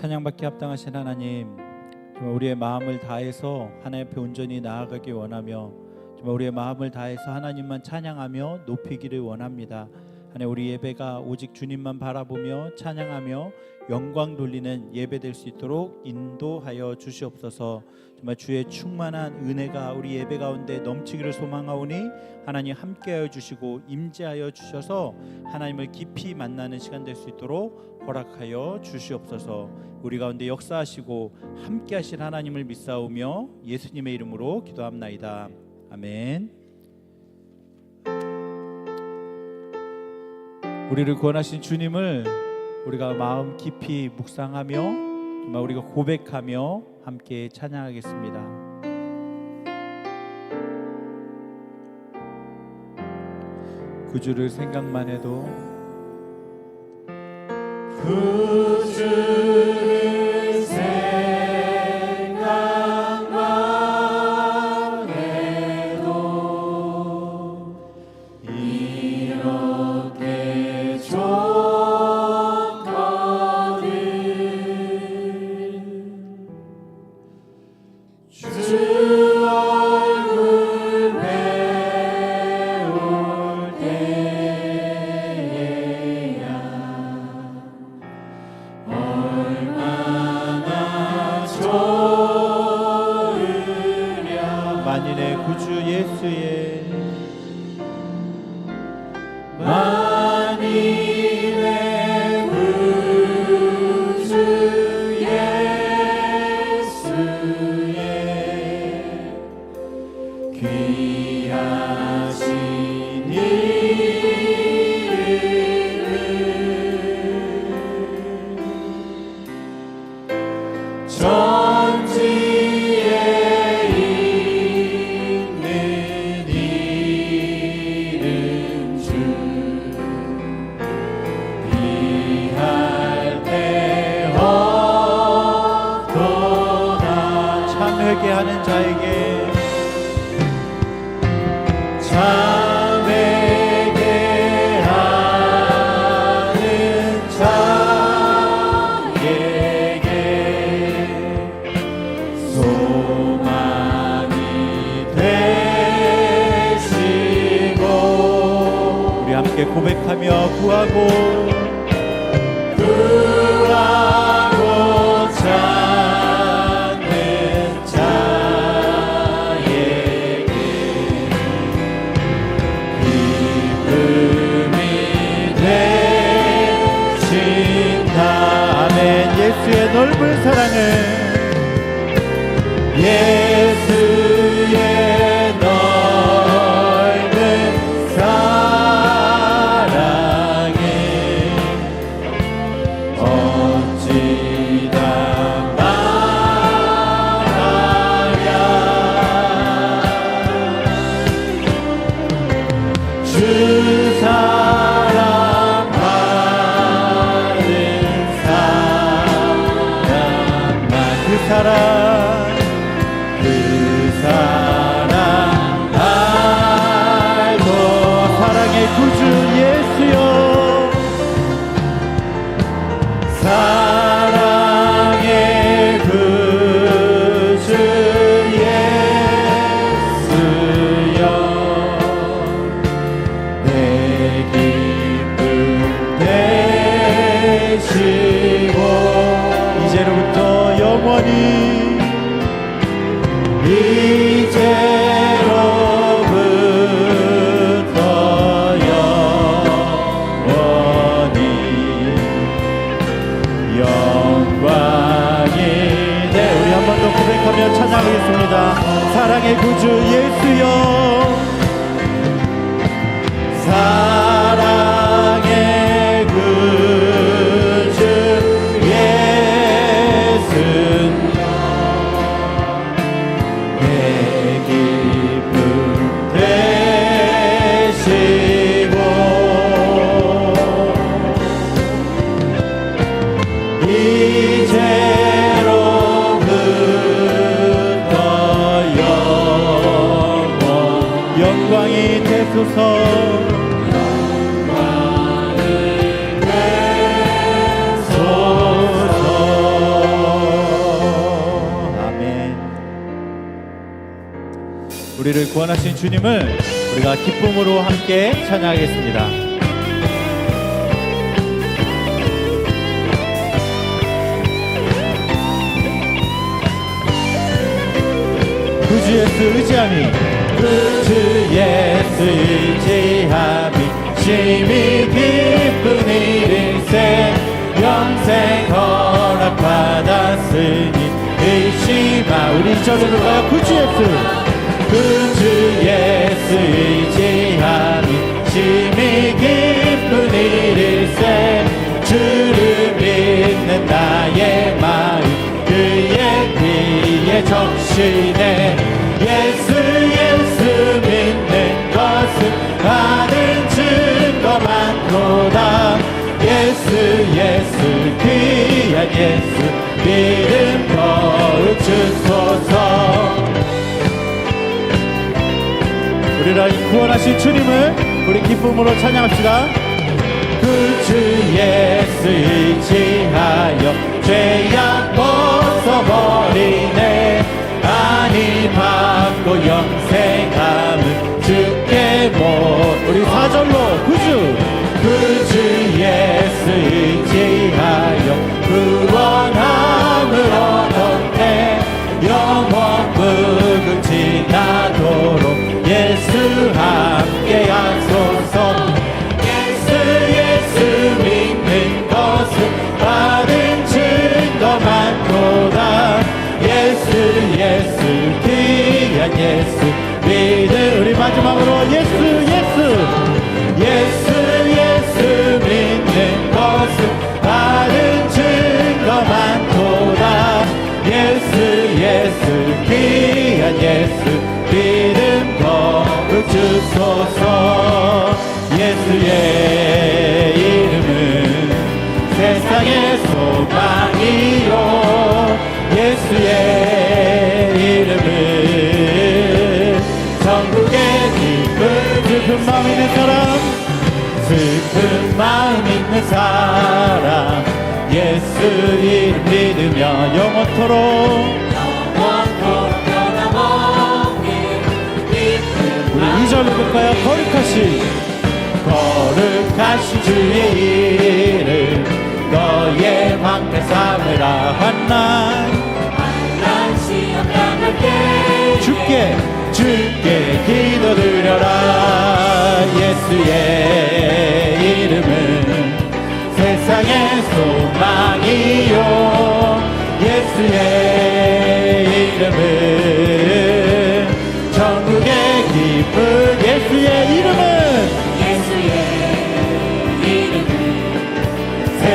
찬양받기 합당하신 하나님, 정말 우리의 마음을 다해서 하나님 앞에 온전히 나아가기 원하며 정말 우리의 마음을 다해서 하나님만 찬양하며 높이기를 원합니다. 하나님 우리 예배가 오직 주님만 바라보며 찬양하며 영광 돌리는 예배 될 수 있도록 인도하여 주시옵소서. 정말 주의 충만한 은혜가 우리 예배 가운데 넘치기를 소망하오니 하나님 함께하여 주시고 임재하여 주셔서 하나님을 깊이 만나는 시간 될 수 있도록 허락하여 주시옵소서. 우리 가운데 역사하시고 함께하실 하나님을 믿사오며 예수님의 이름으로 기도합나이다. 아멘. 우리를 구원하신 주님을 우리가 마음 깊이 묵상하며 정말 우리가 고백하며 함께 찬양하겠습니다. 구주를 생각만 해도 구주를 회개하는 자에게 참 회개하는 자에게 소망이 되시고 우리 함께 고백하며 구하고 구하고 넓은 사랑을. 예 이 구원하신 주님을 우리가 기쁨으로 함께 찬양하겠습니다. 구주 예수 의지함이 구주 예수 의지함이 심히 기쁜 일일세 영생 허락받았으니 의심아 우리 가요 구주 예수 나의 마음 그의 피에 적시네 우리를 구원하신 주님을 우리 기쁨으로 찬양합시다. 구주 예수 의지하여 죄악 벗어버리네. 아니 받고 영생함은 주께 못 우리 사절로 예수 믿음 거룩 주소서. 예수의 이름은 세상의 소망이요. 예수의 이름은 전국의 기쁜 슬픈 마음 있는 사람 슬픈 마음 있는 사람. 예수 이름 믿으며 영원토록 절로 볼까요? 거룩하신 거룩하신 주의 이름 너의 방패 삼으라 환난 주께 주께 기도드려라. 예수의 이름은 세상의 소망이요. 예수의 이름은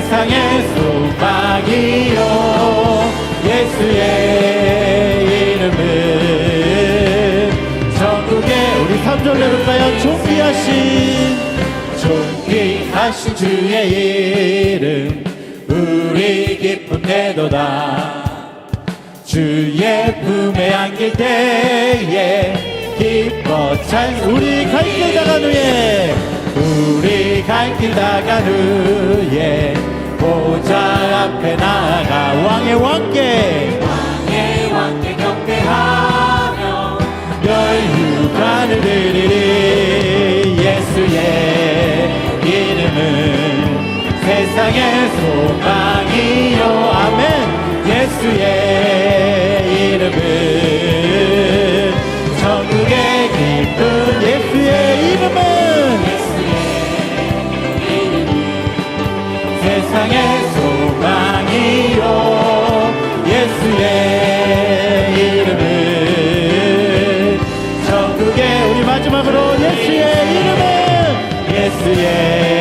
세상의 소망이요. 예수의 이름은 전국의 우리 3절 내볼까요 존귀하신 존귀하신 주의 이름 우리 기쁨 내도다. 주의 품에 안길 때에 기뻐 찬 우리 갈 길 나간 후에 우리 갈 길 나간 후에 보좌 앞에 나가 왕의 왕께. 열유관을 드리리. 예수의 이름은 세상의 소망 이름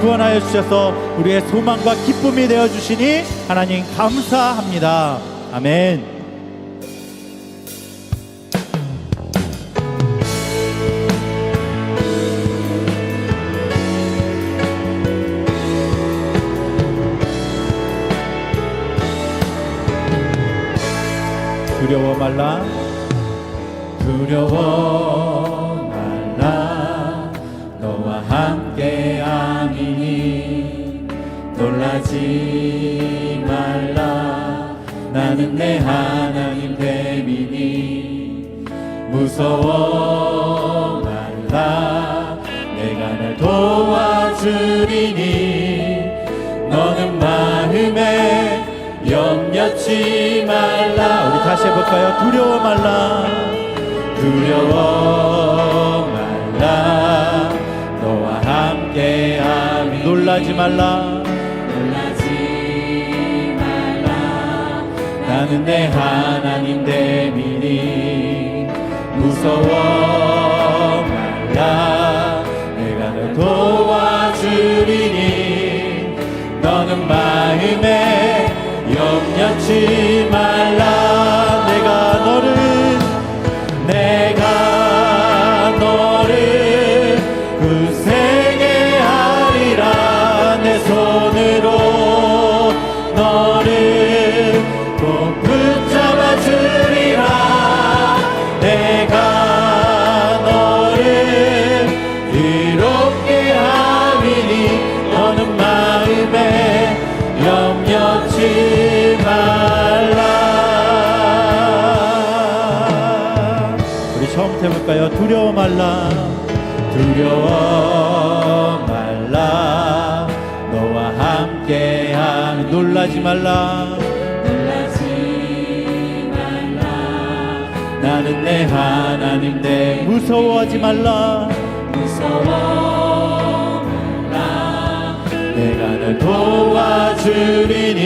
구원하여 주셔서 우리의 소망과 기쁨이 되어 주시니 하나님 감사합니다. 아멘. 두려워 말라 두려워 놀라지 말라. 나는 내 하나님 됨이니 무서워 말라. 내가 널 도와주리니 너는 마음에 염려치 말라. 우리 다시 해볼까요? 두려워 말라. 두려워 말라. 너와 함께 함이 놀라지 말라 내 하나님 됨이니 무서워. 말라. 내가 널 도와주리니 너는 마음에 염려치 말라 말라 두려워 말라. 너와 함께 함 놀라지 말라. 놀라지 말라. 나는 내 하나님 내 무서워하지 말라. 무서워 말라. 내가 널 도와주리니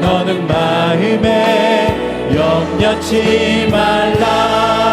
너는 마음에 염려치 말라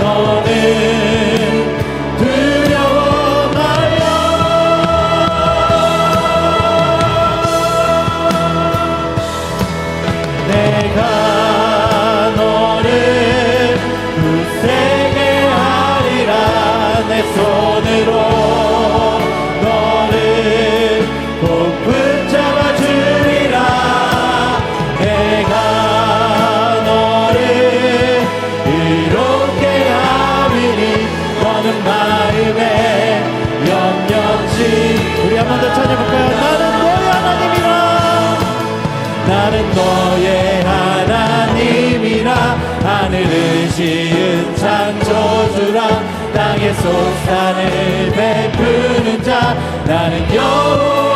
너는 한번 더 찾아볼까요? 나는 너의 하나님이라. 나는 너의 하나님이라. 하늘을 지은 창조주라. 땅의 속산을 베푸는 자. 나는 여호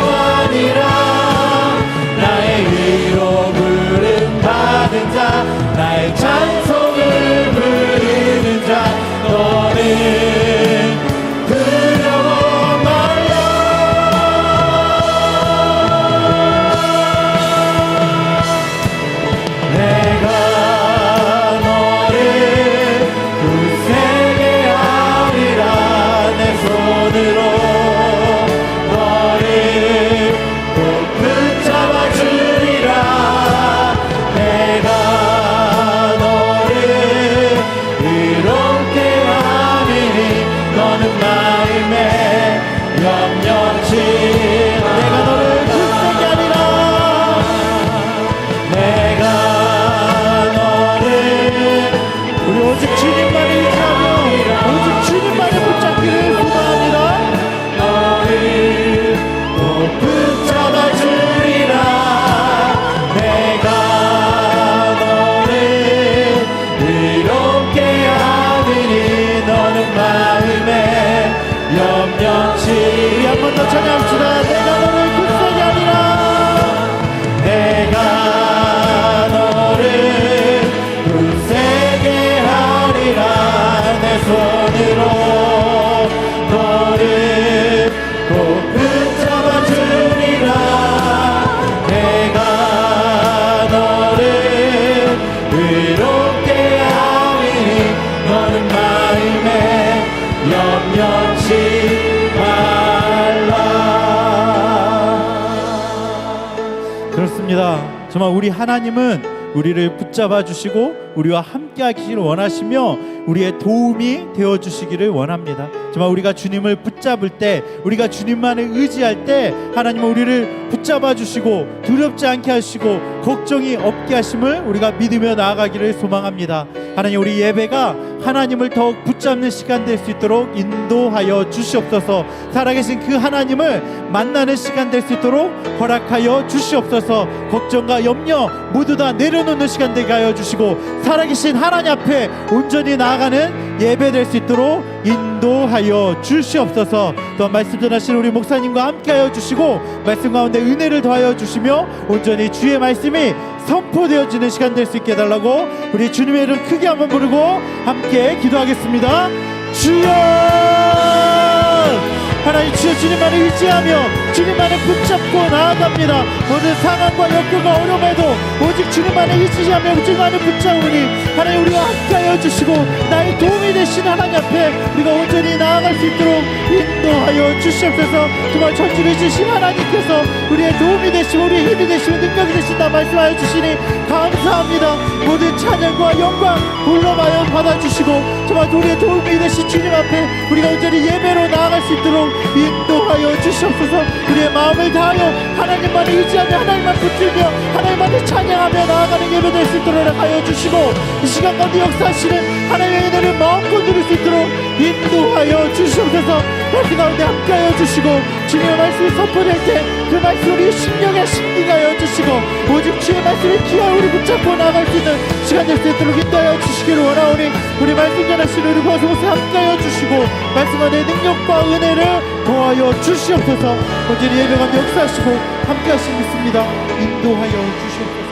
정말 우리 하나님은 우리를 붙잡아 주시고 우리와 함께 하기를 원하시며 우리의 도움이 되어 주시기를 원합니다. 정말 우리가 주님을 붙잡을 때 우리가 주님만을 의지할 때 하나님은 우리를 붙잡아 주시고 두렵지 않게 하시고 걱정이 없게 하심을 우리가 믿으며 나아가기를 소망합니다. 하나님 우리 예배가 하나님을 더욱 붙잡는 시간 될 수 있도록 인도하여 주시옵소서. 살아계신 그 하나님을 만나는 시간 될 수 있도록 허락하여 주시옵소서. 걱정과 염려 모두 다 내려놓는 시간 되게 하여 주시고 살아계신 하나님 앞에 온전히 나아가는 예배 될 수 있도록 인도하여 주시옵소서. 또 말씀 전하신 우리 목사님과 함께하여 주시고 말씀 가운데 은혜를 더하여 주시며 온전히 주의 말씀이 선포되어지는 시간 될 수 있게 해달라고 우리 주님의 이름 크게 한번 부르고 함께 기도하겠습니다. 주여! 하나님 주여 주님만을 의지하며 주님만을 붙잡고 나아갑니다. 모든 상황과 역경과 어려움에도 오직 주님만을 의지하며 주님만을 붙잡으니 하나님 우리와 함께하여 주시고 나의 도움이 되신 하나님 앞에 우리가 온전히 나아갈 수 있도록 인도하여 주시옵소서 정말 천지를 주신 하나님께서 우리의 도움이 되시고 우리의 힘이 되시고 능력이 되신다 말씀하여 주시니 감사합니다. 모든 찬양과 영광 불러마여 받아주시고 정말 우리의 도움이 되신 주님 앞에 우리가 온전히 예배로 나아갈 수 있도록 인도하여 주시옵소서. 우리의 마음을 다하여 하나님 만을 의지하며 하나님만 붙들며 하나님만을 찬양하며 나아가는 예배 될 수 있도록 하여 주시고 이 시간 가운데 역사하시는 하나님의 은혜를 마음껏 누릴 수 있도록 인도하여 주시옵소서. 말씀 가운데 함께하여 주시고 주님의 말씀이 선포될 때 그 말씀 우리 심령에 심기게 하여 주시고 오직 주의 말씀을 귀하여 우리 붙잡고 나아갈 수 있는 시간 될 수 있도록 인도하여 주시기를 원하오니 우리 말씀 전하시는 우리 보아소서 함께하여 주시고 말씀 안에 능력과 은혜를 도하여 주시옵소서. 온전히 예배 가운데 역사하시고 함께 하시 믿습니다. 인도하여 주시옵소서